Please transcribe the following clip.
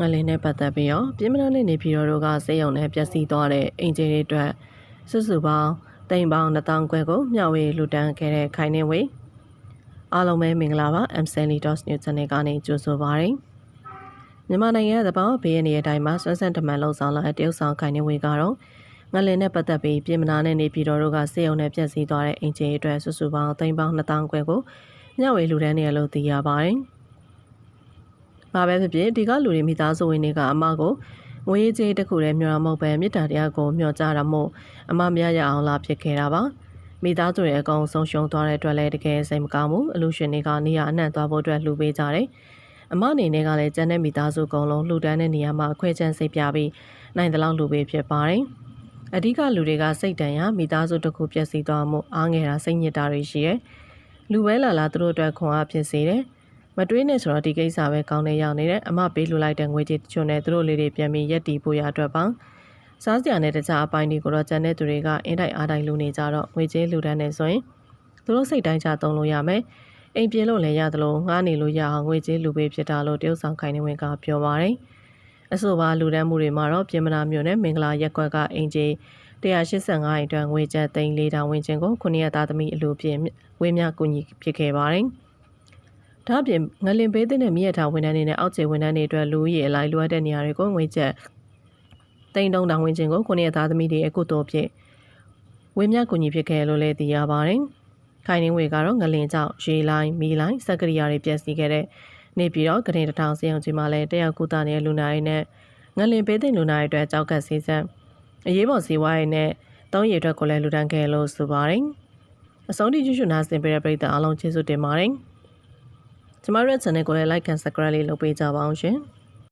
ငလင်းနဲ့ပတ်သက်ပြီးတော့ပြည်မနာနဲ့နေပြည်တော်တို့ကစေယုံနဲ့ပျက်စီးသွားတဲ့အင်ဂျင်တွေအတွက်စုစုပေါင်းတိမ်ပေါင်း1000ခွဲကိုမျှဝေလူတန်းခဲ့တဲ့ခိုင်နေဝေအားလုံးပဲမင်္ဂလာပါ MCL.News Channel ကနေကြိုဆိုပါရစေမြန်မာနိုင်ငံရဲ့သဘောဘေးရနေတဲ့အတိုင်းမှာဆွမ်းဆန့်တမန်လုံဆောင်လာတဲ့တရုတ်ဆောင်ခိုင်နေဝေကတော့ငလင်းနဲ့ပတ်သက်ပြီးပြည်မနာနဲ့နေပြည်တော်တို့ကစေယုံနဲ့ပျက်စီးသွားတဲ့အင်ဂျင်တွေအတွက်စုစုပေါင်းတိမ်ပေါင်း1000ခွဲကိုမျှဝေလူတန်းနေရလို့သိရပါတယ်။ ဘာပဲဖြစ်ဖြစ်ဒီကလူတွေမိသားစုဝင်တွေကအမကိုငွေကြေးတစ်ခုတည်းမျှော်မဟုတ်ပဲမေတ္တာတရားကိုမျှော်ကြတာမို့အမမရရအောင်လာဖြစ်ခဲ့တာပါ။မိသားစုတွေအကောင်ဆုံးရှုံးသွားတဲ့အတွက်လည်းတကယ်စိတ်မကောင်းဘူး။အလူရှင်တွေကနေရာအနှံ့သွားဖို့အတွက်လှူပေးကြတယ်။အမအနေနဲ့ကလည်းကျန်တဲ့မိသားစုအကုန်လုံးလှူဒန်းတဲ့နေရာမှာအခွဲချမ်းစိတ်ပြပြီးနိုင်တဲ့လောက်လှူပေးဖြစ်ပါတယ်။အဓိကလူတွေကစိတ်တန်ရမိသားစုတစ်ခုပျက်စီးသွားမှုအားငယ်တာစိတ်ညစ်တာတွေရှိတယ်။လူပဲလာလာသူတို့အတွက်ခွန်အားဖြစ်စေတယ်။ မတွေးနဲ့ဆိုတော့ဒီကိစ္စပဲကောင်းနေရောက်နေတယ်။အမပေးလူလိုက်တဲ့ငွေကြေးတချို့နဲ့သူတို့လေးတွေပြန်ပြီးရက်တီဖို့ရအတွက်ပါ။စားစရာနဲ့တခြားအပိုင်းတွေကိုတော့ကျန်တဲ့သူတွေကအင်းတိုက်အားတိုက်လူနေကြတော့ငွေကြေးလူတန်းနေဆိုရင်သူတို့စိတ်တိုင်းကြသုံးလို့ရမယ်။အိမ်ပြေလို့လည်းရတယ်လို့ငှားနေလို့ရအောင်ငွေကြေးလူပေးဖြစ်တာလို့တရုတ်ဆောင်ခိုင်နေဝင်ကပြောပါတယ်။အဆိုပါလူတန်းမှုတွေမှာတော့ပြင်မနာမျိုးနဲ့မင်္ဂလာရက်ကွက်ကအင်ဂျီ185အိမ်အတွက်ငွေကျပ်သိန်း4000ဝန်းကျင်ကိုခုနှစ်ရက်သားသမီးအလူဖြင့်ဝင်းမြကူညီဖြစ်ခဲ့ပါတယ်။ ဒါ့အပြင်ငလင်ပေးတဲ့နဲ့မြည့်ထားဝန်ထမ်းတွေနဲ့အောက်ခြေဝန်ထမ်းတွေအတွက်လူဦးရေအလိုက်လိုအပ်တဲ့နေရာတွေကိုငွေကျပ်သိန်း3000ဝန်းကျင်ကိုခုနှစ်ရက်သားသမီးတွေအကုသိုလ်ဖြင့်ဝင်းမြကူညီဖြစ်ခဲ့လို့လည်းသိရပါတယ်။ခိုင်နေဝေကတော့ငလင်ကြောင့်ရေလိုင်းမီလိုင်းစက်ကရိယာတွေပျက်စီးခဲ့တဲ့နေပြည်တော်ကရင်တထောင်စီအောင်ကြီးမှာလည်းတရက်ကူတာနေတဲ့လူနာတွေနဲ့ငလင်ပေးတဲ့လူနာတွေအတွက်ကြောက်ကစီစံအရေးပေါ်စီဝါးရည်နဲ့တောင်းရည်အတွက်ကိုလည်းလူတန်းခဲ့လို့ဆိုပါတယ်။အဆုံးထိကျွတ်ကျွနာဆင်ပေးတဲ့ပရိသတ်အားလုံးကျေးဇူးတင်ပါတယ်။ ကျမတို့ရဲ့ channel ကိုလည်း like and subscribe လေးလုပ်ပေးကြပါအောင်ရှင်။